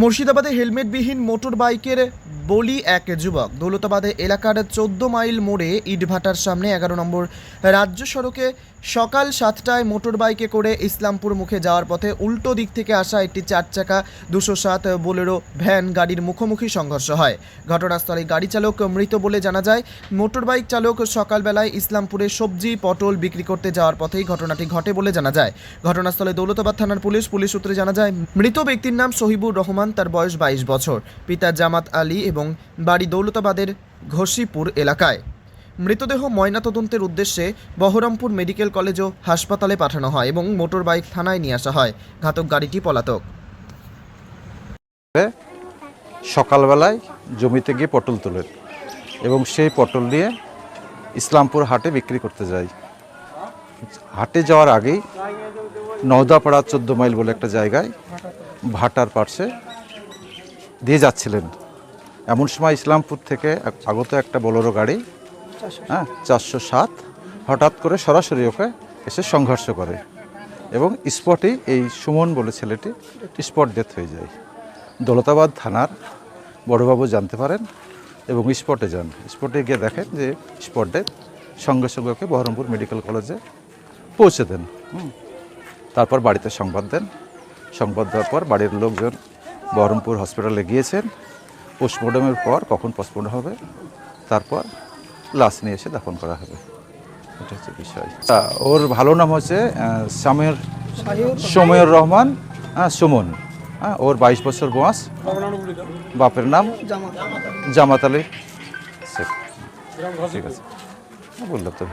মুর্শিদাবাদে হেলমেটবিহীন মোটর বাইকের বলি এক যুবক। দৌলতাবাদে এলাকার চোদ্দ মাইল মোড়ে ইটভাটার সামনে এগারো নম্বর রাজ্য সড়কে সকাল সাতটায় মোটর বাইকে করে ইসলামপুর মুখে যাওয়ার পথে উল্টো দিক থেকে আসা একটি চার চাকা দুশো সাত বোলেরো ভ্যান গাড়ির মুখোমুখি সংঘর্ষ হয়। ঘটনাস্থলে গাড়ি চালক মৃত বলে জানা যায় মোটর বাইক চালক সকালবেলায় ইসলামপুরে সবজি, পটল বিক্রি করতে যাওয়ার পথেই ঘটনাটি ঘটে বলে জানা যায়। ঘটনাস্থলে দৌলতাবাদ থানার পুলিশ পুলিশ সূত্রে জানা যায়, মৃত ব্যক্তির নাম সহিবুর রহমান তার বয়স বাইশ বছর। পিতা জামাত আলী এবং বাড়ি দৌলতাবাদের ঘষিপুর এলাকায়। মৃতদেহ ময়নাতদন্তের উদ্দেশ্যে বহরমপুর মেডিকেল কলেজ ও হাসপাতালে পাঠানো হয় এবং মোটর বাইক থানায় নিয়ে আসা হয়। ঘাতক গাড়িটি পলাতক। সকালবেলায় জমিতে গিয়ে পটল তোলেন এবং সেই পটল নিয়ে ইসলামপুর হাটে বিক্রি করতে যাই। হাটে যাওয়ার আগেই নওদাপাড়া চোদ্দ মাইল বলে একটা জায়গায় ভাটার পার্শ্বে দিয়ে যাচ্ছিলেন। এমন সময় ইসলামপুর থেকে আগত একটা বোলেরো গাড়ি হ্যাঁ চারশো সাত হঠাৎ করে সরাসরি ওকে এসে সংঘর্ষ করে এবং স্পটেই এই সুমন বলে ছেলেটি স্পট ডেথ হয়ে যায়। দৌলতাবাদ থানার বড়বাবু জানতে পারেন এবং স্পটে যান। স্পটে গিয়ে দেখেন যে স্পট ডেথ সঙ্গে সঙ্গে ওকে বহরমপুর মেডিকেল কলেজে পৌঁছে দেন। হুম। তারপর বাড়িতে সংবাদ দেন। সংবাদ দেওয়ার পর বাড়ির লোকজন বহরমপুর হসপিটালে গিয়েছেন। পোস্টমর্টমের পর কখন পোস্টমর্টম হবে, তারপর লাশ নিয়ে এসে দাফন করা হবে। এটা হচ্ছে বিষয়। ওর ভালো নাম হচ্ছে সামের সময়ের রহমান হ্যাঁ সুমন। হ্যাঁ ওর বাইশ বছর বয়স। বাপের নাম জামাত আলী। ঠিক আছে। বললাম তো